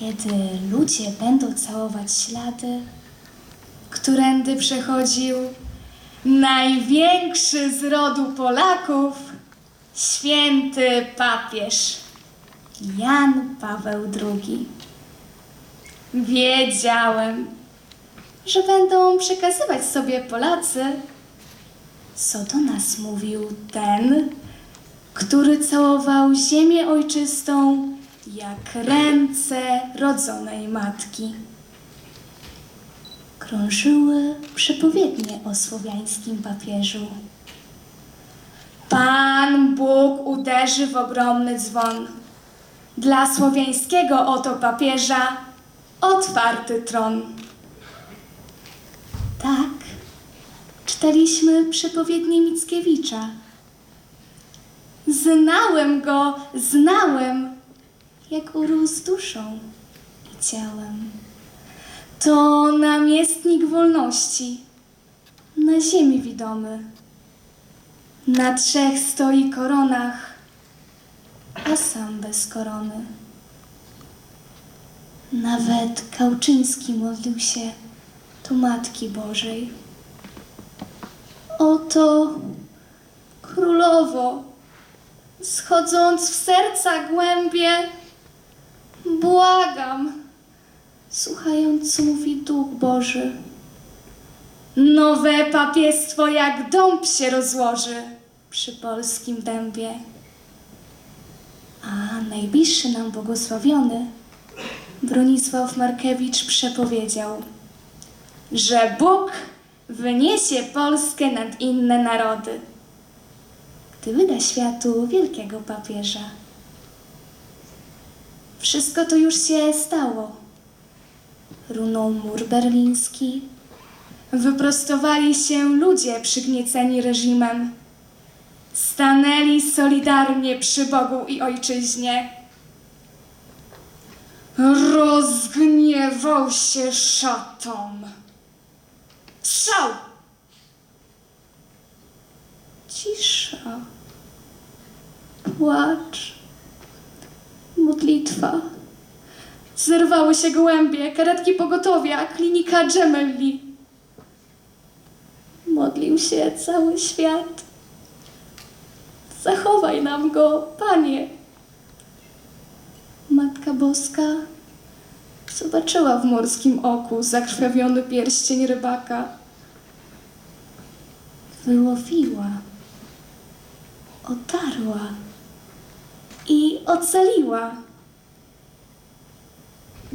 Kiedy ludzie będą całować ślady, którędy przechodził największy z rodu Polaków, święty papież Jan Paweł II. Wiedziałem, że będą przekazywać sobie Polacy, co do nas mówił ten, który całował ziemię ojczystą jak ręce rodzonej matki. Krążyły przepowiednie o słowiańskim papieżu. Pan Bóg uderzy w ogromny dzwon. Dla słowiańskiego oto papieża otwarty tron. Tak, czytaliśmy przepowiednie Mickiewicza. Znałem go, znałem, jak urósł duszą i ciałem. To namiestnik wolności, na ziemi widomy. Na trzech stoi koronach, a sam bez korony. Nawet Kałczyński modlił się do Matki Bożej. Oto królowo, schodząc w serca głębie, błagam, słuchając, co mówi Duch Boży. Nowe papiestwo jak dąb się rozłoży przy polskim dębie. A najbliższy nam błogosławiony Bronisław Markiewicz przepowiedział, że Bóg wyniesie Polskę nad inne narody, gdy wyda światu wielkiego papieża. Wszystko to już się stało. Runął mur berliński, wyprostowali się ludzie przygnieceni reżimem, stanęli solidarnie przy Bogu i ojczyźnie. Rozgniewał się szatom. Strzał! Cisza. Płacz. Modlitwa. Zerwały się gołębie, karetki pogotowia, klinika Gemelli. Modlił się cały świat. Zachowaj nam go, Panie. Matka Boska zobaczyła w morskim oku zakrwawiony pierścień rybaka. Wyłowiła, otarła i ocaliła.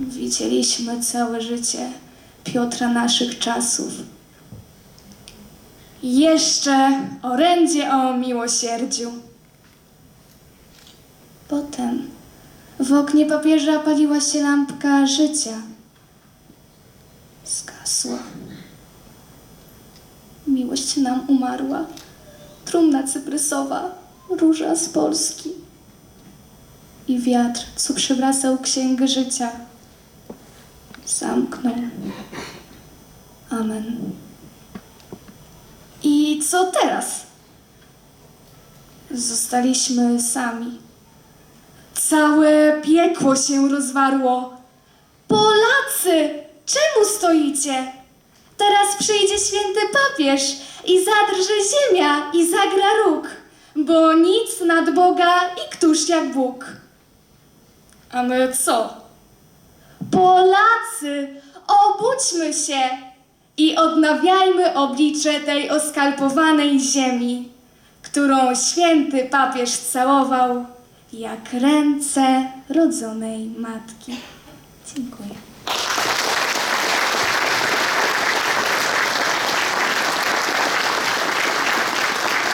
Widzieliśmy całe życie Piotra naszych czasów. Jeszcze orędzie o miłosierdziu. Potem w oknie papieża paliła się lampka życia. Zgasła. Miłość nam umarła. Trumna cyprysowa, róża z Polski. I wiatr, co przewracał księgę życia, zamknął. Amen. I co teraz? Zostaliśmy sami. Całe piekło się rozwarło. Polacy, czemu stoicie? Teraz przyjdzie święty papież i zadrży ziemia i zagra róg, bo nic nad Boga i któż jak Bóg. A my co? Polacy, obudźmy się i odnawiajmy oblicze tej oskalpowanej ziemi, którą święty papież całował jak ręce rodzonej matki. Dziękuję.